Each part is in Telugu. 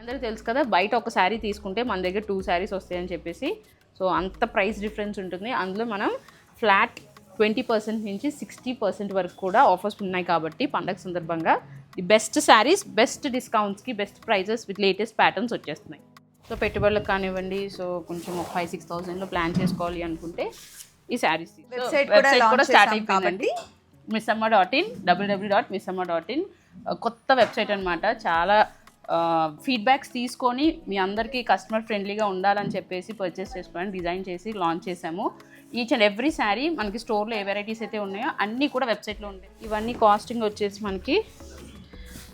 అందరికీ తెలుసు కదా బయట ఒక శారీ తీసుకుంటే మన దగ్గర టూ శారీస్ వస్తాయని చెప్పేసి. సో అంత ప్రైస్ డిఫరెన్స్ ఉంటుంది. అందులో మనం ఫ్లాట్ ట్వంటీ పర్సెంట్ నుంచి సిక్స్టీ పర్సెంట్ వరకు కూడా ఆఫర్స్ ఉన్నాయి కాబట్టి పండగ సందర్భంగా. The best saris best డిస్కౌంట్స్కి best prices with latest patterns వచ్చేస్తున్నాయి. సో పెట్టుబడులకు కానివ్వండి సో కొంచెం ఒక ఫైవ్ సిక్స్ థౌసండ్లో ప్లాన్ చేసుకోవాలి అనుకుంటే ఈ శారీస్ Website కూడా స్టార్ట్ అయిపోయిందండి. Missamma dot in WW dot Missamma dot in కొత్త వెబ్సైట్ అనమాట చాలా ఫీడ్బ్యాక్స్ తీసుకొని మీ అందరికీ కస్టమర్ ఫ్రెండ్లీగా ఉండాలని చెప్పేసి పర్చేస్ చేసుకోవడానికి డిజైన్ చేసి లాంచ్ చేసాము ఈచ్ అండ్ ఎవ్రీ శారీ మనకి స్టోర్లో ఏ వెరైటీస్ అయితే ఉన్నాయో అన్నీ కూడా వెబ్సైట్లో ఉంటాయి. ఇవన్నీ కాస్టింగ్ వచ్చేసి మనకి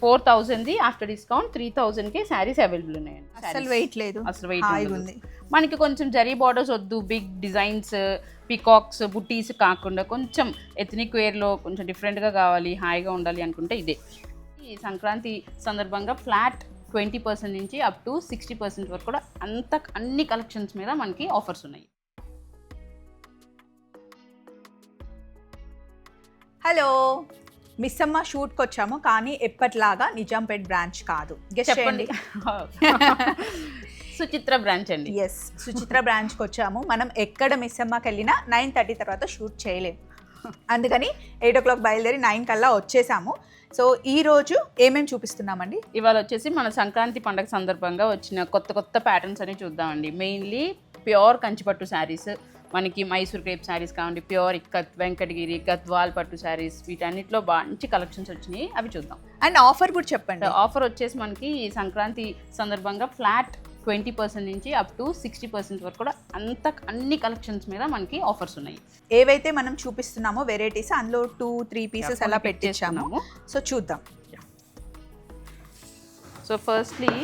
ఫోర్ థౌజండ్ది ఆఫ్టర్ డిస్కౌంట్ త్రీ థౌజండ్కి శారీస్ అవైలబుల్ ఉన్నాయండి అసలు వెయిట్ లేదు. అసలు వెయిట్ ఉంది. మనకి కొంచెం జరీ బార్డర్స్ వద్దు బిగ్ డిజైన్స్ పికాక్స్ బుట్టీస్ కాకుండా కొంచెం ఎథనిక్ వేర్లో కొంచెం డిఫరెంట్గా కావాలి హాయిగా ఉండాలి అనుకుంటే ఇదే. ఈ సంక్రాంతి సందర్భంగా ఫ్లాట్ ట్వంటీ పర్సెంట్ నుంచి అప్ టు సిక్స్టీ పర్సెంట్ వరకు కూడా అంత అన్ని కలెక్షన్స్ మీద మనకి ఆఫర్స్ ఉన్నాయి. హలో. మిస్ అమ్మ షూట్కి వచ్చాము కానీ ఎప్పటిలాగా నిజాంపేట్ బ్రాంచ్ కాదు. చెప్పండి. సుచిత్ర బ్రాంచ్ అండి. ఎస్ సుచిత్ర బ్రాంచ్కి వచ్చాము. మనం ఎక్కడ మిస్ అమ్మకి వెళ్ళినా నైన్ థర్టీ తర్వాత షూట్ చేయలేము. అందుకని ఎయిట్ ఓ క్లాక్ బయలుదేరి నైన్ కల్లా వచ్చేసాము. సో ఈ రోజు ఏమేమి చూపిస్తున్నామండి? ఇవాళ వచ్చేసి మన సంక్రాంతి పండగ సందర్భంగా వచ్చిన కొత్త కొత్త ప్యాటర్న్స్ అని చూద్దామండి. మెయిన్లీ ప్యూర్ కంచిపట్టు శారీస్ మనకి మైసూర్ క్రేప్ శారీస్ కావండి ప్యూర్ ఇక్కత్ వెంకటగిరి గద్వాల్ పట్టు శారీస్ వీటన్నిటిలో మంచి కలెక్షన్స్ వచ్చినాయి అవి చూద్దాం. అండ్ ఆఫర్ కూడా చెప్పండి. ఆఫర్ వచ్చేసి మనకి సంక్రాంతి సందర్భంగా ఫ్లాట్ ట్వంటీ పర్సెంట్ నుంచి అప్ టు సిక్స్టీ పర్సెంట్ వరకు కూడా అంత అన్ని కలెక్షన్స్ మీద మనకి ఆఫర్స్ ఉన్నాయి. ఏవైతే మనం చూపిస్తున్నామో వెరైటీస్ అందులో టూ త్రీ పీసెస్ అలా చేసుకున్నాము. సో చూద్దాం. సో ఫస్ట్లీ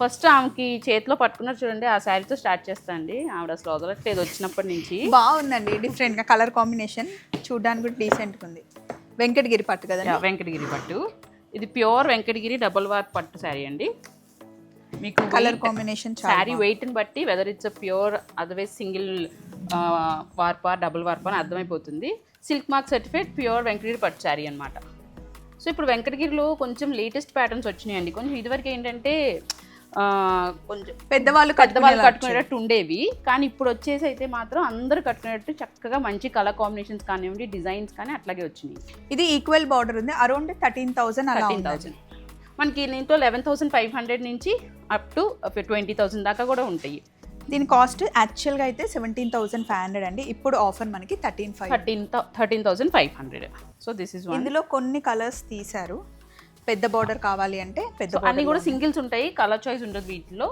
ఫస్ట్ ఆమెకి చేతిలో పట్టుకున్నారు చూడండి ఆ శారీతో స్టార్ట్ చేస్తా అండి. ఆవిడ అసలు వదలట్లేదు వచ్చినప్పటి నుంచి. బాగుందండి డిఫరెంట్గా కలర్ కాంబినేషన్ చూడడానికి కూడా డీసెంట్గా ఉంది. వెంకటగిరి పట్టు కదండి? యా, వెంకటగిరి పట్టు. ఇది ప్యూర్ వెంకటగిరి డబుల్ వార్ పట్టు శారీ అండి. మీకు కలర్ కాంబినేషన్ శారీ వెయిట్ని బట్టి whether it's pure otherwise single వార్పా double వార్పా అని అర్థమైపోతుంది. Silk mark certified pure Venkatagiri పట్టు శారీ అనమాట సో ఇప్పుడు వెంకటగిరిలో కొంచెం లేటెస్ట్ ప్యాటర్న్స్ వచ్చినాయండి. కొంచెం ఇదివరకు ఏంటంటే కొంచెం పెద్దవాళ్ళు పెద్దవాళ్ళు కట్టుకునేటట్టు ఉండేవి. కానీ ఇప్పుడు వచ్చేసి అయితే మాత్రం అందరూ కట్టుకునేటట్టు చక్కగా మంచి కలర్ కాంబినేషన్స్ కానివ్వండి డిజైన్స్ కానీ అట్లాగే వచ్చినాయి. ఇది ఈక్వల్ బార్డర్ ఉంది. Around thirteen thousand thirteen thousand మనకి దీంట్లో లెవెన్ థౌసండ్ ఫైవ్ హండ్రెడ్ నుంచి అప్ టు ట్వంటీ థౌసండ్ దాకా కూడా ఉంటాయి. దీని కాస్ట్ యాక్చువల్గా అయితే సెవెంటీన్ థౌసండ్ ఫైవ్ హండ్రెడ్ అండి. ఇప్పుడు ఆఫర్ మనకి thirteen five thirteen thirteen thousand five hundred so this is ఇందులో కొన్ని కలర్స్ తీశారు. పెద్ద బార్డర్ కావాలి అంటే పెద్ద అన్ని కూడా సింగిల్స్ ఉంటాయి. కలర్ చాయిస్ ఉంటుంది వీటిలో.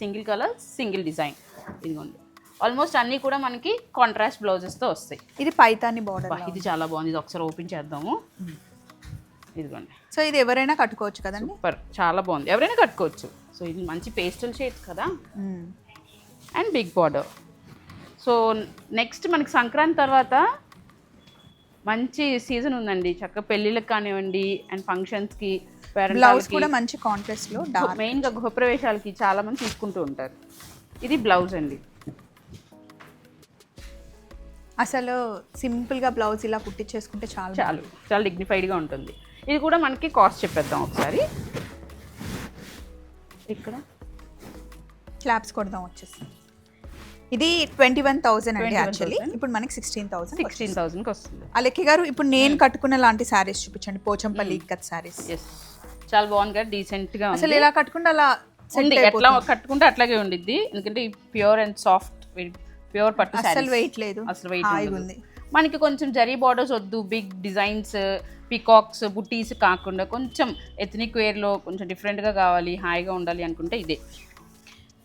సింగిల్ కలర్ సింగిల్ డిజైన్ ఇదిగోండి. ఆల్మోస్ట్ అన్నీ కూడా మనకి కాంట్రాస్ట్ బ్లౌజెస్తో వస్తాయి. ఇది పైతాని బార్డర్ ఇది చాలా బాగుంది. ఇది ఒకసారి ఓపెన్ చేద్దాము. ఇదిగోండి. సో ఇది ఎవరైనా కట్టుకోవచ్చు కదండి? సూపర్. చాలా బాగుంది. ఎవరైనా కట్టుకోవచ్చు. సో ఇది మంచి పేస్టల్ షేడ్స్ కదా. And big border. So next మనకి సంక్రాంతి తర్వాత మంచి సీజన్ ఉందండి. చక్కగా పెళ్ళిళ్ళకి కానివ్వండి అండ్ ఫంక్షన్స్కి బ్లౌజ్ కూడా మంచి కాంట్రాస్ట్లో డార్క్ మెయిన్గా గృహప్రవేశాలకి చాలా మంది తీసుకుంటూ ఉంటారు. ఇది బ్లౌజ్ అండి. అసలు సింపుల్గా బ్లౌజ్ ఇలా కుట్టించేసుకుంటే చాలా. చాలు. చాలా డిగ్నిఫైడ్గా ఉంటుంది. ఇది కూడా మనకి కాస్ట్ చెప్పేద్దాం ఒకసారి. ఇక్కడ. క్లాప్స్ కొడదాం వచ్చేసి. ఇది ట్వంటీ వన్ థౌసండ్ అండి 21,000. యాక్చువల్లీ ఇప్పుడు మనకి సిక్స్టీన్ థౌసండ్ సిక్స్టీన్ థౌసండ్కి వస్తుంది అలెక్కి గారు ఇప్పుడు నేను కట్టుకున్న లాంటి శారీస్ చూపించండి. పోచంపల్లి ఇక్కత్ శారీస్ ఎస్ చాలా బాగుంది కదా డీసెంట్గా అసలు ఇలా కట్టుకుంటే అలా ఉంది ఎట్లా. కట్టుకుంటే అట్లాగే ఉండిద్ది. ఎందుకంటే ప్యూర్ అండ్ సాఫ్ట్ ప్యూర్ పట్టు అసలు. వెయిట్ లేదు. అసలు వెయిట్ ఉంది. మనకి కొంచెం జరీ బార్డర్స్ వద్దు బిగ్ డిజైన్స్ పికాక్స్ బుట్టీస్ కాకుండా కొంచెం ఎథనిక్ వేర్లో కొంచెం డిఫరెంట్గా కావాలి హాయిగా ఉండాలి అనుకుంటే ఇదే.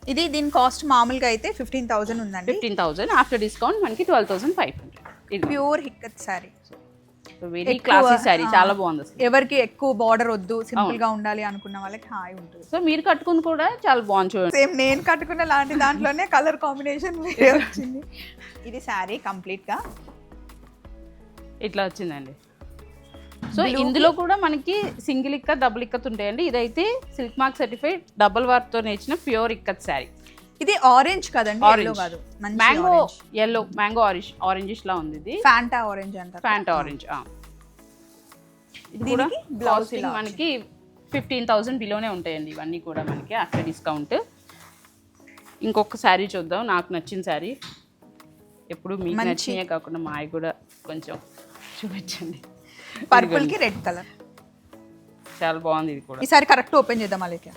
ఇది దీని కాస్ట్ మామూలుగా అయితే ఫిఫ్టీన్ థౌసండ్ ఉందండి. ఫిఫ్టీన్ థౌసండ్ ఆఫ్టర్ డిస్కౌంట్ మనకి ట్వెల్వ్ థౌసండ్ ఫైవ్ హండ్రెడ్ ఇది. Pure ikat sari very classy sari ఆ. చాలా బాగుంది ఎవరికి ఎక్కువ బార్డర్ వద్దు సింపుల్గా ఉండాలి అనుకున్న వాళ్ళకి హాయి ఉంటుంది. సో మీరు కట్టుకుంది కూడా చాలా బాగుంది చూడండి. సేమ్ నేను కట్టుకున్న లాంటి దాంట్లోనే కలర్ కాంబినేషన్ వచ్చింది. ఇది శారీ కంప్లీట్గా. ఇట్లా వచ్చిందండి. సో ఇందులో కూడా మనకి సింగిల్ ఇక్కత్ డబుల్ ఇక్కత్ ఉంటాయండి. ఇదైతే సిల్క్ మార్క్ సర్టిఫైడ్ డబుల్ వర్క్తో నేర్చిన ప్యూర్ ఇక్కత్ శారీ. ఇది ఆరెంజ్ కదండి. ఎల్లో కాదు. Mango yellow mango orange orangish లా ఉంది ఇది. ఫ్యాంటా ఆరెంజ్ అంటారు ఫ్యాంట్ ఆరెంజ్ ఇది కూడా ఇలా మనకి ఫిఫ్టీన్ థౌజండ్ బిలోనే ఉంటాయండి. ఇవన్నీ కూడా మనకి ఆఫ్టర్ డిస్కౌంట్ ఇంకొక శారీ చూద్దాం. నాకు నచ్చిన శారీ. ఎప్పుడు మీకు నచ్చినాయే కాకుండా మావి కూడా కొంచెం చూపించండి. పర్పుల్కి రెడ్ కలర్ చాలా బాగుంది ఇది కూడా. ఈసారి కరెక్ట్ ఓపెన్ చేద్దాం అలాగే.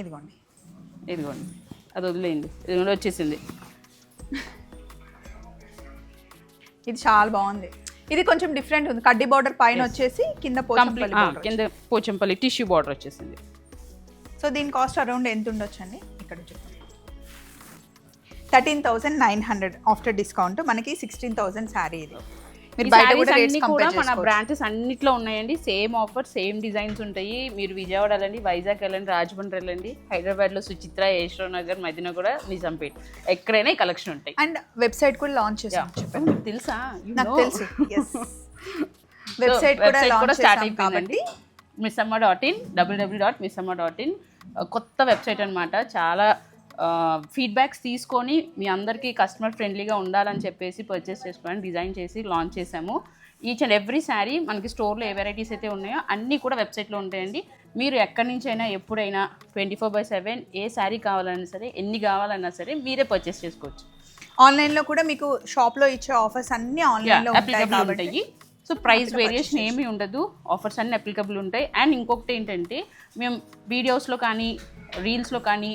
ఇదిగోండి. ఇదిగోండి. అది వదిలేయండి. ఇది కూడా వచ్చేసింది. ఇది చాలా బాగుంది. ఇది కొంచెం డిఫరెంట్ ఉంది. కడ్డీ బార్డర్ పైన వచ్చేసి కింద పోచంపల్లి కింద పోచంపల్లి టిష్యూ బార్డర్ వచ్చేసింది. సో దీని కాస్ట్ అరౌండ్ ఎంత ఉండొచ్చు అండి ఇక్కడ thirteen thousand nine hundred after discount. మనకి సిక్స్టీన్ థౌసండ్ శారీ ఇది. మీరు బయట కూడా రేట్స్ కంపేర్ మన బ్రాంచెస్ అన్నిట్లో ఉన్నాయండి. సేమ్ ఆఫర్ సేమ్ డిజైన్స్ ఉంటాయి. మీరు విజయవాడ వెళ్ళండి వైజాగ్ వెళ్ళండి రాజమండ్రి వెళ్ళండి హైదరాబాద్లో సుచిత్ర యశ్వర్ నగర్ మదిన కూడా నిజాంపేట్. ఎక్కడైనా ఈ కలెక్షన్ ఉంటాయి. అండ్ వెబ్సైట్ కూడా లాంచ్ చేసాం మీకు తెలుసా? నాకు. తెలుసు. వెబ్సైట్ కూడా స్టార్ట్ అయిపోయిందండి. Missamma dot in W W dot Missamma dot in. కొత్త వెబ్సైట్ అనమాట చాలా ఫీడ్బ్యాక్స్ తీసుకొని మీ అందరికీ కస్టమర్ ఫ్రెండ్లీగా ఉండాలని చెప్పేసి పర్చేస్ చేసుకోవడానికి డిజైన్ చేసి లాంచ్ చేసాము ఈచ్ అండ్ ఎవ్రీ శారీ మనకి స్టోర్లో ఏ వెరైటీస్ అయితే ఉన్నాయో అన్నీ కూడా వెబ్సైట్లో ఉంటాయండి. మీరు ఎక్కడి నుంచి అయినా ఎప్పుడైనా ట్వంటీ ఫోర్ బై సెవెన్ ఏ శారీ కావాలన్నా సరే ఎన్ని కావాలన్నా సరే మీరే పర్చేస్ చేసుకోవచ్చు. ఆన్లైన్లో కూడా మీకు షాప్లో ఇచ్చే ఆఫర్స్ అన్ని ఆన్లైన్లో ఉంటాయి అప్లికబుల్ కాబట్టి ఉంటాయి. సో ప్రైస్ వేరియేషన్ ఏమీ ఉండదు. ఆఫర్స్ అన్ని అప్లికబుల్ ఉంటాయి. అండ్ ఇంకొకటి ఏంటంటే మేము వీడియోస్లో కానీ రీల్స్లో కానీ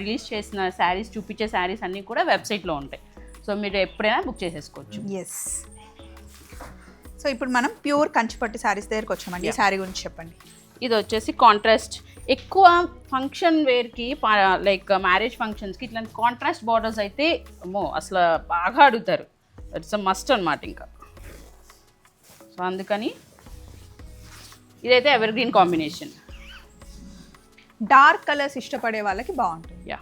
రిలీజ్ చేసిన శారీస్ చూపించే శారీస్ అన్నీ కూడా వెబ్సైట్లో ఉంటాయి. సో మీరు ఎప్పుడైనా బుక్ చేసేసుకోవచ్చు. ఎస్ సో ఇప్పుడు మనం ప్యూర్ కంచిపట్టు శారీస్ దగ్గరికి వచ్చామండి. ఈ శారీ గురించి చెప్పండి. ఇది వచ్చేసి కాంట్రాస్ట్ ఎక్కువ ఫంక్షన్ వేర్కి లైక్ మ్యారేజ్ ఫంక్షన్స్కి ఇట్లాంటి కాంట్రాస్ట్ బార్డర్స్ అయితే అమ్మో అసలు బాగా అడుగుతారు. ఇట్స్ మస్ట్ అనమాట ఇంకా. సో అందుకని ఇదైతే evergreen combination dark colours ఇష్టపడే వాళ్ళకి బాగుంటుంది. యా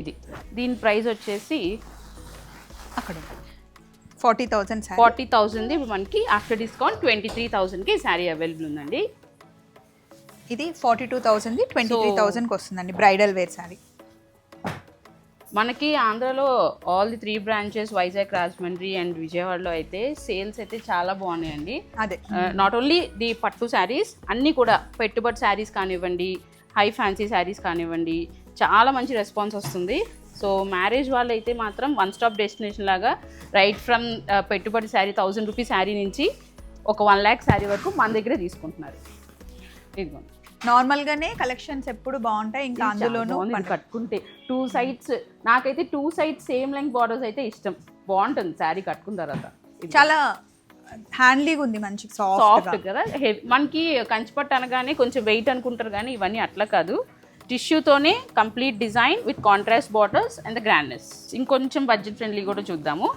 ఇది. దీని ప్రైస్ వచ్చేసి అక్కడ ఫార్టీ థౌసండ్ ఫార్టీ ఇప్పుడు మనకి ఆఫ్టర్ డిస్కౌంట్ ట్వంటీ త్రీ థౌజండ్కి శారీ అవైలబుల్ ఉందండి. ఇది forty two thousand twenty three థౌసండ్కి వస్తుందండి బ్రైడల్ వేర్ శారీ. మనకి ఆంధ్రాలో all the three branches Vizag Rajahmundry and విజయవాడలో అయితే సేల్స్ అయితే చాలా బాగున్నాయండి. అదే. నాట్ ఓన్లీ ది పట్టు శారీస్ అన్నీ కూడా పెట్టుబడి శారీస్ కానివ్వండి హై ఫ్యాన్సీ శారీస్ కానివ్వండి చాలా మంచి రెస్పాన్స్ వస్తుంది. సో మ్యారేజ్ వాళ్ళు అయితే మాత్రం వన్ స్టాప్ డెస్టినేషన్ లాగా రైట్ ఫ్రమ్ పెట్టుబడి శారీ థౌజండ్ రూపీస్ శారీ నుంచి ఒక వన్ ల్యాక్ శారీ వరకు మన దగ్గరే తీసుకుంటున్నారు. ఇదిగోండి. నార్మల్గానే కలెక్షన్స్ ఎప్పుడు బాగుంటాయి ఇంకా అందులోనూ. కట్టుకుంటే టూ సైడ్స్ నాకైతే two sides same length borders అయితే ఇష్టం. బాగుంటుంది శారీ కట్టుకున్న తర్వాత. చాలా హ్యాండ్లీగా ఉంది మంచి సాఫ్ట్ కదా? మనకి కంచిపట్టు అనగానే కొంచెం వెయిట్ అనుకుంటారు కానీ ఇవన్నీ అట్లా కాదు. టిష్యూతోనే complete design with contrast borders and the grandness ఇంకొంచెం బడ్జెట్ ఫ్రెండ్లీ కూడా చూద్దాము.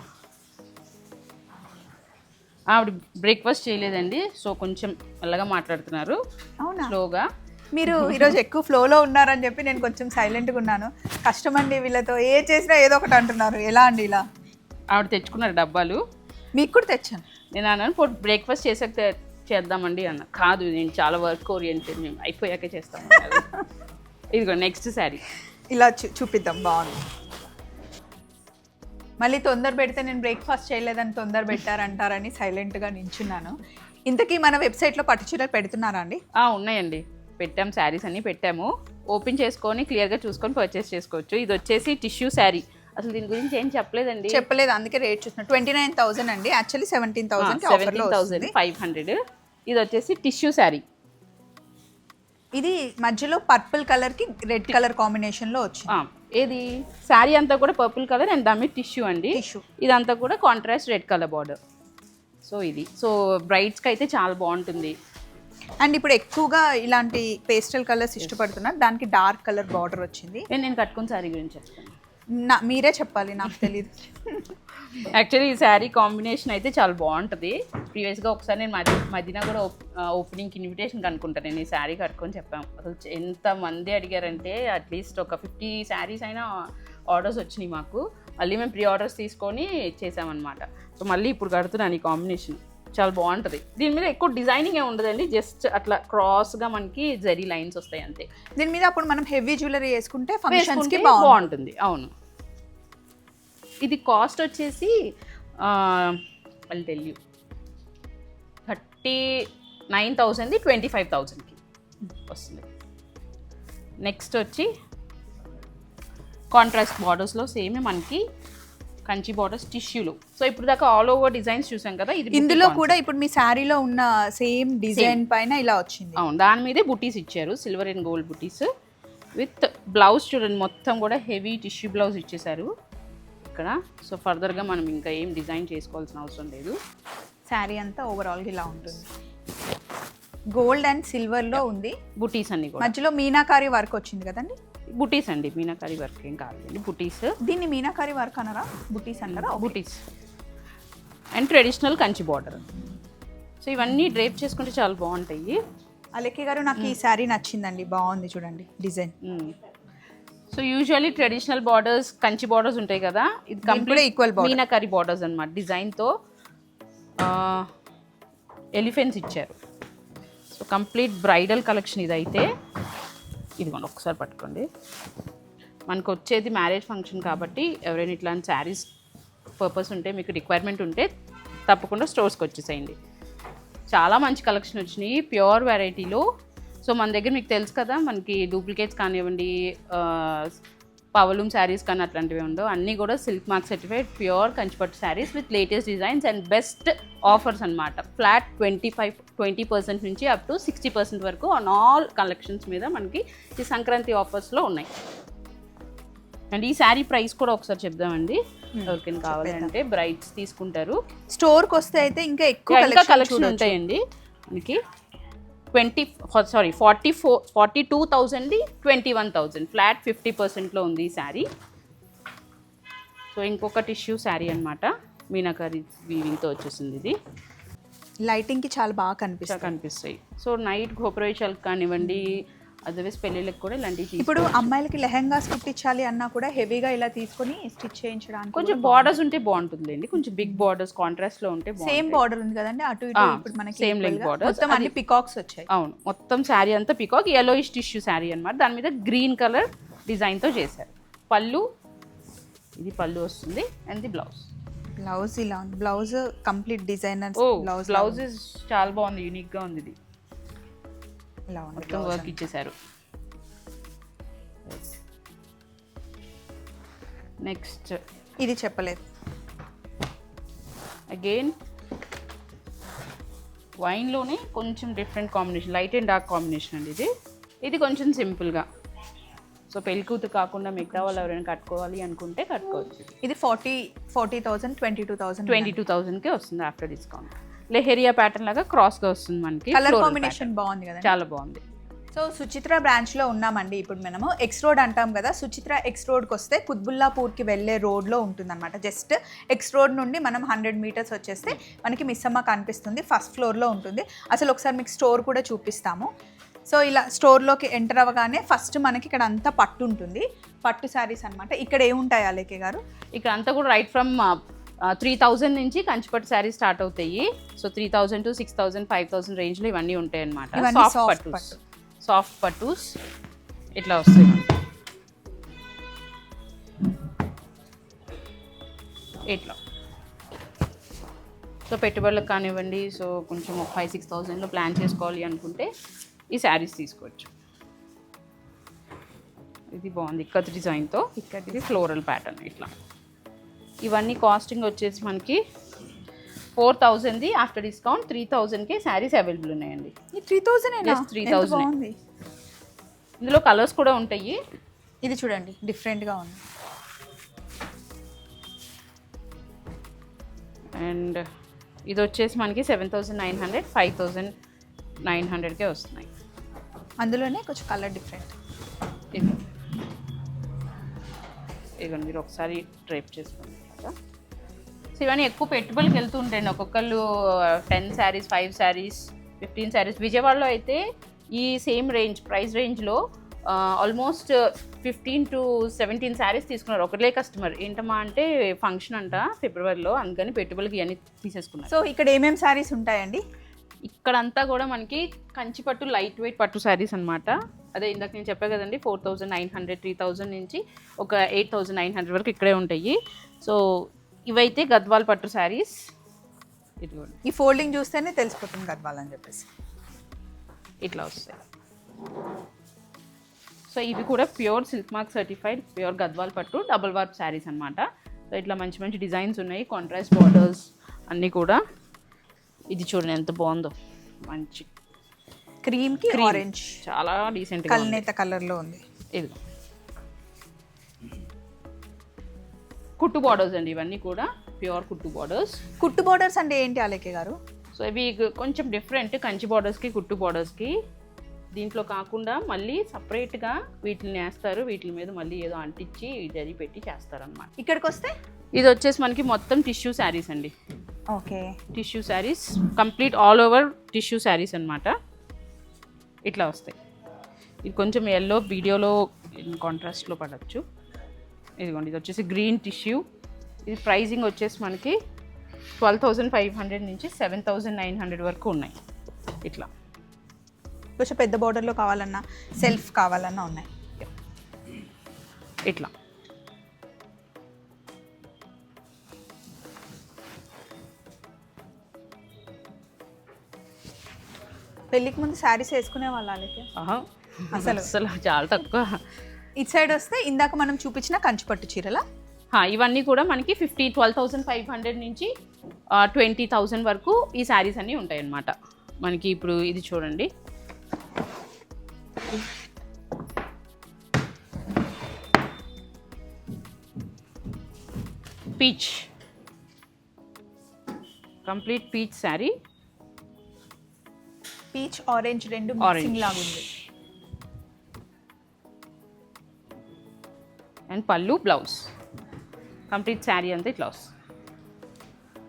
ఆవిడ బ్రేక్ఫాస్ట్ చేయలేదండి. సో కొంచెం మెల్లగా మాట్లాడుతున్నారు. అవునా? స్లోగా. మీరు ఈరోజు ఎక్కువ ఫ్లోలో ఉన్నారని చెప్పి నేను కొంచెం సైలెంట్గా ఉన్నాను. కష్టం అండి వీళ్ళతో. ఏ చేసినా ఏదో ఒకటి అంటున్నారు. ఎలా అండి ఇలా? ఆవిడ తెచ్చుకున్నారు డబ్బాలు. మీకు కూడా తెచ్చాను. నేను అన్నాను బ్రేక్ఫాస్ట్ చేసాక చేద్దామండి అన్న. కాదు నేను చాలా వర్క్ ఓరియంటెడ్. మేము అయిపోయాకే చేస్తాం అన్నారు. ఇదిగో నెక్స్ట్ శారీ. ఇలా చూ చూపిద్దాం. బాగుంది. మళ్ళీ తొందర పెడితే నేను బ్రేక్ఫాస్ట్ చేయలేదని తొందర పెట్టారంటారని సైలెంట్గా నించున్నాను. ఇంతకీ మన వెబ్సైట్లో పట్టు చీరలు పెడుతున్నారా అండి? ఉన్నాయండి. పెట్టాము శారీస్ అన్నీ పెట్టాము. ఓపెన్ చేసుకొని క్లియర్గా చూసుకొని పర్చేస్ చేసుకోవచ్చు. ఇది వచ్చేసి టిష్యూ శారీ అసలు దీని గురించి ఏం చెప్పలేదండి. చెప్పలేదు అందుకే రేట్ చూస్తున్నా. ట్వంటీ నైన్ థౌసండ్ అండి actually seventeen thousand seventeen thousand five hundred ఇది వచ్చేసి టిష్యూ శారీ ఇది మధ్యలో పర్పుల్ కలర్కి రెడ్ కలర్ కాంబినేషన్లో వచ్చింది. ఏది? శారీ అంతా కూడా పర్పుల్ కలర్ అండ్ దాని టిష్యూ అండి. టిష్యూ. ఇదంతా కూడా contrast red colour border. So ఇది. సో బ్రైడ్స్కి అయితే చాలా బాగుంటుంది. అండ్ ఇప్పుడు ఎక్కువగా ఇలాంటి పేస్టల్ కలర్స్ ఇష్టపడుతున్నారు. దానికి డార్క్ కలర్ బార్డర్ వచ్చింది. నేను నేను కట్టుకున్న శారీ గురించి చెప్తాను. నా మీరే చెప్పాలి నాకు తెలియదు యాక్చువల్లీ ఈ శారీ కాంబినేషన్ అయితే చాలా బాగుంటుంది. ప్రీవియస్గా ఒకసారి నేను మది మదీనా కూడా ఓపెనింగ్కి ఇన్విటేషన్ కనుక్కుంటాను నేను ఈ శారీ కట్టుకొని చెప్పాము అసలు ఎంత మంది అడిగారంటే అట్లీస్ట్ ఒక ఫిఫ్టీ శారీస్ అయినా ఆర్డర్స్ వచ్చినాయి మాకు. మళ్ళీ మేము ప్రీ ఆర్డర్స్ తీసుకొని చేసామన్నమాట. సో మళ్ళీ ఇప్పుడు కడుతున్నాను ఈ కాంబినేషన్. చాలా బాగుంటుంది. దీని మీద ఎక్కువ డిజైనింగ్ ఏ ఉండదండి జస్ట్ అట్లా క్రాస్గా మనకి జరీ లైన్స్ వస్తాయి అంతే. దీని మీద అప్పుడు మనం హెవీ జ్యువెలరీ వేసుకుంటే ఫంక్షన్స్కి వేసుకుంటే బాగుంటుంది. అవును. ఇది కాస్ట్ వచ్చేసి I tell you thirty nine థౌజండ్ది twenty five థౌజండ్కి వస్తుంది. నెక్స్ట్ వచ్చి కాంట్రాస్ట్ బార్డర్స్లో సేమ్ మనకి కంచి బార్డర్స్ టిష్యూలు. సో ఇప్పుడు దాకా ఆల్ ఓవర్ డిజైన్స్ చూసాం కదా ఇది ఇందులో. కూడా ఇప్పుడు మీ శారీలో ఉన్న సేమ్ డిజైన్ పైన ఇలా వచ్చింది. అవును దాని మీదే బుటీస్ ఇచ్చారు silver and gold buttis. With blouse చూడండి మొత్తం కూడా హెవీ టిష్యూ బ్లౌజ్ ఇచ్చేసారు ఇక్కడ సో ఫర్దర్గా మనం ఇంకా ఏం డిజైన్ చేసుకోవాల్సిన అవసరం లేదు. శారీ అంతా ఓవరాల్ ఇలా ఉంటుంది. గోల్డ్ అండ్ సిల్వర్లో ఉంది. బుటీస్ అన్ని కూడా. మధ్యలో మీనాకారి వర్క్ వచ్చింది కదండి? బుటీస్ అండి మీనాకారి వర్క్ ఏం కాదండి బుటీస్. దీన్ని మీనాకారి వర్క్ అనరా? బుటీస్ అంటారా? Buttis. And traditional Kanchi border. So ఇవన్నీ డ్రేప్ చేసుకుంటే చాలా బాగుంటాయి. అలెక్కి గారు నాకు ఈ శారీ నచ్చిందండి బాగుంది చూడండి design. So usually traditional borders Kanchi borders ఉంటాయి కదా? ఇది కంప్లీట్ border. మీనాకరి బార్డర్స్ అనమాట డిజైన్తో ఎలిఫెంట్స్ ఇచ్చారు. సో కంప్లీట్ బ్రైడల్ కలెక్షన్ ఇదైతే. ఇదిగోండి ఒకసారి పట్టుకోండి. మనకు వచ్చేది మ్యారేజ్ ఫంక్షన్ కాబట్టి ఎవరైనా ఇట్లాంటి శారీస్ పర్పస్ ఉంటే మీకు రిక్వైర్మెంట్ ఉంటే తప్పకుండా స్టోర్స్కి వచ్చేసేయండి. చాలా మంచి కలెక్షన్ వచ్చినాయి ప్యూర్ వెరైటీలో సో మన దగ్గర మీకు తెలుసు కదా మనకి డూప్లికేట్స్ కానివ్వండి పవలూమ్ శారీస్ కానీ అట్లాంటివి ఉండవు. అన్నీ కూడా silk mark certified pure Kanchipattu saris with latest designs and best offers అనమాట flat twenty five twenty percent నుంచి అప్ టు సిక్స్టీ పర్సెంట్ వరకు ఆన్ ఆల్ కలెక్షన్స్ మీద మనకి ఈ సంక్రాంతి ఆఫర్స్లో ఉన్నాయి. అండ్ ఈ శారీ ప్రైస్ కూడా ఒకసారి చెప్దామండి. ఎవరికైనా కావాలి అంటే బ్రైట్స్ తీసుకుంటారు. స్టోర్కి వస్తే అయితే ఇంకా ఎక్కువ కలెక్షన్ ఉంటాయండి. మనకి twenty sorry forty four forty two థౌజండ్ది twenty one thousand. Flat fifty పర్సెంట్లో ఉంది ఈ శారీ. సో ఇంకొక టిష్యూ శారీ అనమాట మీనాకరి వీవింగ్తో వచ్చేసింది ఇది. లైటింగ్కి చాలా బాగా చాలా కనిపిస్తుంది కనిపిస్తాయి. సో నైట్ గోపురేషాలకు కానివ్వండి అదర్వైజ్ పెళ్ళిళ్ళకి కూడా ఇలాంటివి ఇప్పుడు అమ్మాయిలకి లెహెంగాస్ కుట్టించాలి అన్నా కూడా హెవీగా ఇలా తీసుకొని స్టిచ్ చేయించడానికి కొంచెం బార్డర్స్ ఉంటే బాగుంటుందండి. కొంచెం బిగ్ బార్డర్స్ కాంట్రాస్ట్లో ఉంటే సేమ్ బార్డర్ ఉంది కదండి. అటు ఇటు ఇప్పుడు మనకి same equal length గా borders. మొత్తం అన్ని పికాక్స్ వచ్చాయి. అవును. మొత్తం శారీ అంతా పికాక్ ఎల్లోయిష్ టిష్యూ శారీ అన్నమాట. దాని మీద గ్రీన్ కలర్ డిజైన్తో చేశారు. పళ్ళు ఇది పళ్ళు వస్తుంది. అండ్ ది బ్లౌజ్ బ్లౌజ్ ఇలా ఉంది. Blouse complete designer blouse blouse చాలా బాగుంది. యూనిక్గా ఉంది ఇది. ఇలా మొత్తం వర్క్ ఇచ్చేసారు. నెక్స్ట్ ఇది చెప్పలేదు. అగైన్ వైన్లోనే కొంచెం different combination light and dark combination అండి ఇది. ఇది కొంచెం సింపుల్గా సో పెళ్ళి కూతురు కాకుండా మిగతా వాళ్ళు ఎవరైనా కట్టుకోవాలి అనుకుంటే కట్టుకోవచ్చు. ఇది forty forty thousand twenty two thousand twenty two థౌజండ్కే వస్తుంది ఆఫ్టర్ డిస్కౌంట్ లెహెరియా ప్యాటర్న్ లాగా క్రాస్గా వస్తుంది మనకి కలర్ కాంబినేషన్ బాగుంది కదా. చాలా బాగుంది. సో సుచిత్ర బ్రాంచ్లో ఉన్నామండి ఇప్పుడు మనము. ఎక్స్ రోడ్ అంటాం కదా సుచిత్ర ఎక్స్ రోడ్కి వస్తే కుత్బుల్లాపూర్కి వెళ్ళే రోడ్లో ఉంటుందన్నమాట. జస్ట్ ఎక్స్ రోడ్ నుండి మనం హండ్రెడ్ మీటర్స్ వచ్చేస్తే మనకి మిస్సమ్మ కనిపిస్తుంది ఫస్ట్ ఫ్లోర్లో ఉంటుంది. అసలు ఒకసారి మీకు స్టోర్ కూడా చూపిస్తాము. సో ఇలా స్టోర్లోకి ఎంటర్ అవ్వగానే ఫస్ట్ మనకి ఇక్కడ అంతా పట్టు ఉంటుంది. పట్టు శారీస్ అన్నమాట. ఇక్కడ ఏముంటాయి అలేకే గారు? ఇక్కడ అంతా కూడా రైట్ ఫ్రమ్ త్రీ థౌజండ్ నుంచి కంచిపట్టు శారీ స్టార్ట్ అవుతాయి. So three thousand to six thousand five thousand రేంజ్లో ఇవన్నీ ఉంటాయి అనమాట సాఫ్ట్ పట్టు. సాఫ్ట్ పట్టుస్ ఇట్లా వస్తాయి. ఇట్లా. సో పెట్టుబడులకు కానివ్వండి సో కొంచెం ఫైవ్ సిక్స్ థౌజండ్లో ప్లాన్ చేసుకోవాలి అనుకుంటే ఈ శారీస్ తీసుకోవచ్చు. ఇది బాగుంది ఇక్కత్ డిజైన్తో ఇక్కడ ఇది ఫ్లోరల్ ప్యాటర్న్ ఇట్లా. ఇవన్నీ కాస్టింగ్ వచ్చేసి మనకి ఫోర్ థౌజండ్ది ఆఫ్టర్ డిస్కౌంట్ త్రీ థౌజండ్కి శారీస్ అవైలబుల్ ఉన్నాయండి. త్రీ 3000 ఏ. బాగుంది. ఇందులో కలర్స్ కూడా ఉంటాయి. ఇది చూడండి డిఫరెంట్గా ఉంది. అండ్ ఇది వచ్చేసి మనకి seven thousand nine hundred five thousand nine హండ్రెడ్కే వస్తున్నాయి. అందులోనే కొంచెం కలర్ డిఫరెంట్ ఇది ఇదిగోండి మీరు ఒకసారి డ్రైప్ చేసుకోండి. కదా. సో ఇవన్నీ ఎక్కువ పెట్టుబడికి వెళ్తూ ఉంటాయండి ఒక్కొక్కళ్ళు ten saris five saris fifteen saris విజయవాడలో అయితే ఈ సేమ్ రేంజ్ ప్రైస్ రేంజ్లో almost fifteen to seventeen saris తీసుకున్నారు. ఒకటే కస్టమర్ ఏంటమ్మా అంటే ఫంక్షన్ అంట ఫిబ్రవరిలో అందుకని పెట్టుబడికి ఇవన్నీ తీసేసుకున్నారు. సో ఇక్కడ ఏమేమి శారీస్ ఉంటాయండి? ఇక్కడంతా కూడా మనకి కంచి పట్టు లైట్ వెయిట్ పట్టు శారీస్ అనమాట అదే ఇందాక నేను చెప్పా కదండి four thousand nine hundred three thousand నుంచి ఒక ఎయిట్ థౌజండ్ నైన్ హండ్రెడ్ వరకు ఇక్కడే ఉంటాయి. సో ఇవైతే గద్వాల్ పట్టు శారీస్. ఈ ఫోల్డింగ్ చూస్తేనే తెలిసిపోతుంది గద్వాలని చెప్పేసి. ఇట్లా వస్తాయి. సో ఇవి కూడా pure silk mark certified pure Gadwal పట్టు డబుల్ వార్ప్ శారీస్ అన్నమాట. సో ఇట్లా మంచి మంచి డిజైన్స్ ఉన్నాయి కాంట్రాస్ట్ బార్డర్స్ అన్నీ కూడా. ఇది చూడండి ఎంత బాగుందో. మంచి క్రీమ్. కి ఆరెంజ్ చాలా డీసెంట్గా కల్నేత కలర్లో ఉంది. ఇది కుట్టు బార్డర్స్ అండి ఇవన్నీ కూడా. ప్యూర్ కుట్టు బార్డర్స్ కుట్టు బోర్డర్స్ అంటే ఏంటి అలేకే గారు? సో ఇవి కొంచెం డిఫరెంట్ కంచి బార్డర్స్కి కుట్టు బార్డర్స్కి దీంట్లో కాకుండా మళ్ళీ సపరేట్గా వీటిని వేస్తారు వీటి మీద మళ్ళీ ఏదో అంటించి జరి పెట్టి చేస్తారనమాట ఇక్కడికి వస్తే ఇది వచ్చేసి మనకి మొత్తం టిష్యూ శారీస్ అండి. Okay. Tissue saris complete all over tissue saris అన్నమాట. ఇట్లా వస్తాయి. ఇది కొంచెం ఎల్లో వీడియోలో కాంట్రాస్ట్లో పడవచ్చు ఇదిగోండి ఇది వచ్చేసి గ్రీన్ టిష్యూ ఇది ప్రైజింగ్ వచ్చేసి మనకి ట్వెల్వ్ థౌజండ్ ఫైవ్ హండ్రెడ్ నుంచి సెవెన్ థౌజండ్ నైన్ హండ్రెడ్ వరకు ఉన్నాయి. ఇట్లా. కొంచెం పెద్ద border లో కావాలన్నా సెల్ఫ్ కావాలన్నా ఉన్నాయి. ఇట్లా. పెళ్ళికి ముందు శారీస్ వేసుకునే వాళ్ళు. అసలు? అసలు చాలా తక్కువ. ఇటు సైడ్ వస్తే ఇందాక మనం చూపించిన కంచిపట్టు చీరల? హా, ఇవన్నీ కూడా మనకి fifty twelve thousand five hundred నుంచి ట్వంటీ థౌసండ్ వరకు ఈ శారీస్ అన్నీ ఉంటాయి అన్నమాట మనకి ఇప్పుడు ఇది చూడండి. Peach. Complete peach sari. Peach orange రెండు. మిక్సింగ్ లాగా ఉంది. అండ్ పళ్ళు బ్లౌజ్ కంప్లీట్ శారీ అంతా ఇట్లా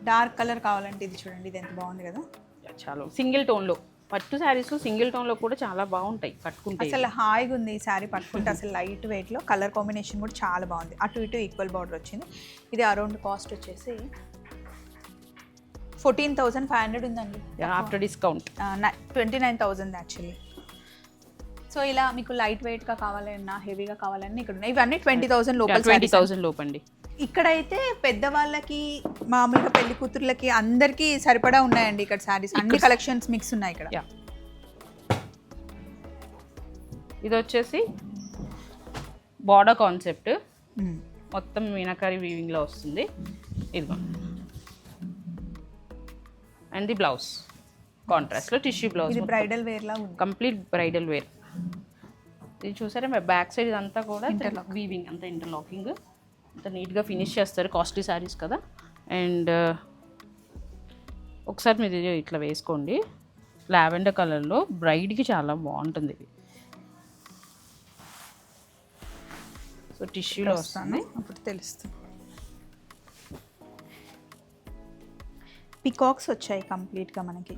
డార్క్ కలర్ కావాలంటే ఇది చూడండి ఇది ఎంత బాగుంది కదా. చాలా. సింగిల్ టోన్లో పట్టు శారీస్ సింగిల్ టోన్లో కూడా చాలా బాగుంటాయి కట్టుకుంటే అసలు హాయిగా ఉంది ఈ శారీ పట్టుకుంటే అసలు లైట్ వెయిట్లో. కలర్ కాంబినేషన్ కూడా చాలా బాగుంది. అటు ఇటు ఈక్వల్ బార్డర్ వచ్చింది. ఇది అరౌండ్ కాస్ట్ వచ్చేసి ఫోర్టీన్ థౌసండ్ ఫైవ్ హండ్రెడ్ ఉందండి. After discount twenty nine thousand actually so ఇలా మీకు లైట్ వెయిట్గా కావాలన్నా హెవీగా కావాలన్నా ఇక్కడ ఉన్నాయి. ఇవన్నీ ట్వంటీ థౌసండ్ లోపల ట్వంటీ. థౌసండ్ లోపండి. ఇక్కడైతే పెద్దవాళ్ళకి మామూలుగా పెళ్ళి కూతుర్లకి అందరికీ సరిపడా ఉన్నాయండి ఇక్కడ శారీస్ అన్ని కలెక్షన్స్ మిక్స్ ఉన్నాయి ఇక్కడ. ఇది వచ్చేసి బార్డర్ కాన్సెప్ట్ మ్మ్. మొత్తం మీనాకారి వీవింగ్లో వస్తుంది. ఇదిగో. అండ్ ది బ్లౌజ్ కాంట్రాస్ట్లో టిష్యూ బ్లౌజ్ ఇది బ్రైడల్ వేర్ లా ఉంది. కంప్లీట్ బ్రైడల్ వేర్ ఇది చూసారా? మీ బ్యాక్ సైడ్ ఇదంతా కూడా వీవింగ్ అంతా ఇంటర్లాకింగ్ అంత నీట్గా ఫినిష్ చేస్తారు. కాస్ట్లీ శారీస్ కదా. అండ్ ఒకసారి మీరు ఇది ఇట్లా వేసుకోండి. లావెండర్ కలర్లో బ్రైడ్కి చాలా బాగుంటుంది ఇది. సో టిష్యూలో వస్తుంది. అప్పుడు తెలుస్తుంది. పికాక్స్ వచ్చాయి కంప్లీట్గా మనకి.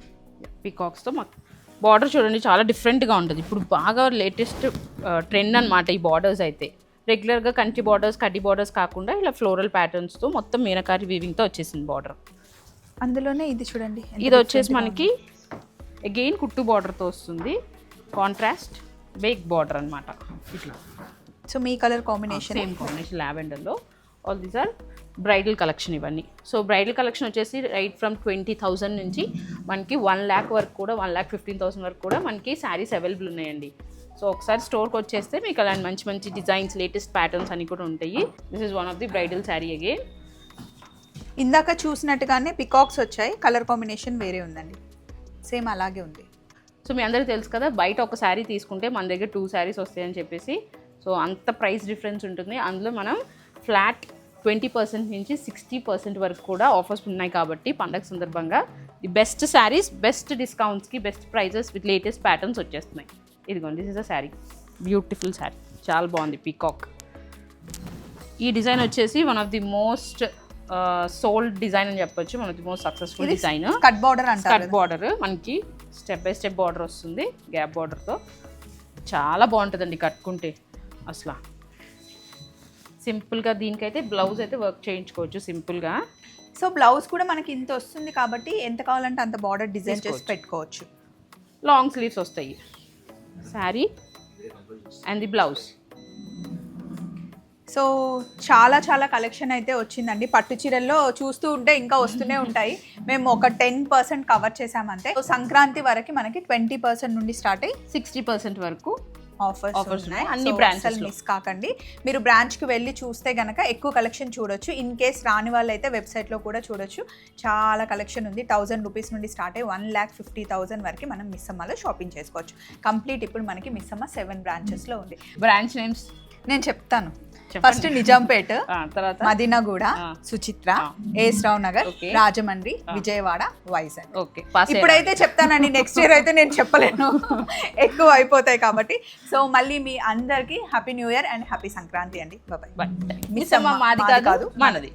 పీకాక్స్తో మాకు బార్డర్ చూడండి చాలా డిఫరెంట్గా ఉంటుంది. ఇప్పుడు బాగా లేటెస్ట్ ట్రెండ్ అన్నమాట ఈ బార్డర్స్ అయితే. రెగ్యులర్గా కంటి బార్డర్స్ కడ్డీ బార్డర్స్ కాకుండా ఇలా ఫ్లోరల్ ప్యాటర్న్స్తో మొత్తం మీనకారి వీవింగ్తో వచ్చేసింది బార్డర్. అందులోనే ఇది చూడండి. ఇది వచ్చేసి మనకి అగైన్ కుట్టు బార్డర్తో వస్తుంది. కాంట్రాస్ట్ బేక్ బార్డర్ అనమాట ఇట్లా. సో మీ colour combination same combination లావెండర్లో. All these are bridal collection ఇవన్నీ. సో బ్రైడల్ కలెక్షన్ వచ్చేసి రైట్ ఫ్రమ్ ట్వంటీ థౌజండ్ నుంచి మనకి వన్ ల్యాక్ వరకు కూడా వన్ ల్యాక్ ఫిఫ్టీన్ థౌసండ్ వరకు కూడా మనకి శారీస్ అవైలబుల్ ఉన్నాయండి. సో ఒకసారి స్టోర్కి వచ్చేస్తే మీకు అలాంటి మంచి మంచి డిజైన్స్ లేటెస్ట్ ప్యాటర్న్స్ అన్ని కూడా ఉంటాయి. This is one of the bridal saree again ఇందాక చూసినట్టుగానే పికాక్స్ వచ్చాయి కలర్ కాంబినేషన్ వేరే ఉందండి. సేమ్ అలాగే ఉంది. సో మీ అందరికీ తెలుసు కదా బయట ఒక శారీ తీసుకుంటే మన దగ్గర టూ శారీస్ వస్తాయని చెప్పేసి. సో అంత ప్రైస్ డిఫరెన్స్ ఉంటుంది. అందులో మనం ఫ్లాట్ ట్వంటీ పర్సెంట్ నుంచి సిక్స్టీ పర్సెంట్ వరకు కూడా ఆఫర్స్ ఉన్నాయి కాబట్టి పండగ సందర్భంగా the best saris best డిస్కౌంట్స్కి best prices with latest patterns వచ్చేస్తున్నాయి. ఇదిగోండి this is a sari beautiful sari చాలా బాగుంది పీకాక్ ఈ డిజైన్ వచ్చేసి one of the most sold design అని చెప్పొచ్చు. One of the most successful design cut border cut border మనకి స్టెప్ బై స్టెప్ బార్డర్ వస్తుంది. గ్యాప్ బార్డర్తో చాలా బాగుంటుందండి కట్టుకుంటే. అసలు సింపుల్గా దీనికైతే బ్లౌజ్ అయితే వర్క్ చేయించుకోవచ్చు సింపుల్గా. సో బ్లౌజ్ కూడా మనకి ఇంత వస్తుంది కాబట్టి ఎంత కావాలంటే అంత బార్డర్ డిజైన్ చేసి. పెట్టుకోవచ్చు. లాంగ్ స్లీవ్స్ వస్తాయి. Sari and the blouse so చాలా చాలా కలెక్షన్ అయితే వచ్చిందండి. పట్టు చీరల్లో చూస్తూ ఉంటే ఇంకా వస్తూనే ఉంటాయి. మేము ఒక టెన్ పర్సెంట్ కవర్ చేసామంతే సో సంక్రాంతి వరకు మనకి ట్వంటీ పర్సెంట్ నుండి స్టార్ట్ అయ్యి సిక్స్టీ పర్సెంట్ వరకు ఆఫర్స్ Offers ఉన్నాయి. అన్ని లో. మిస్ కాకండి. మీరు బ్రాంచ్కి వెళ్ళి చూస్తే గనక ఎక్కువ కలెక్షన్ చూడొచ్చు. ఇన్ కేస్ రాని వాళ్ళు అయితే వెబ్సైట్లో కూడా చూడొచ్చు. చాలా కలెక్షన్ ఉంది. థౌసండ్ రూపీస్ నుండి స్టార్ట్ అయ్యి వన్ ల్యాక్ ఫిఫ్టీ థౌసండ్ వరకు మనం మిస్సమ్మలో షాపింగ్ చేసుకోవచ్చు. కంప్లీట్ ఇప్పుడు మనకి మిస్సమ్మ సెవెన్ బ్రాంచెస్లో ఉంది. బ్రాంచ్ నేమ్స్ నేను చెప్తాను. ఫస్ట్ నిజాంపేట్ తర్వాత? Madinaguda. Suchitra. A S Rao Nagar. Rajahmundry. Vijayawada Vizag. Okay ఇప్పుడైతే చెప్తానండి నెక్స్ట్ ఇయర్ అయితే నేను చెప్పలేను. ఎక్కువ అయిపోతాయి కాబట్టి. సో మళ్ళీ మీ అందరికి happy new year and happy Sankranti అండి. బాయ్ మిస్ అమ్మ మాది కాదు, మనది.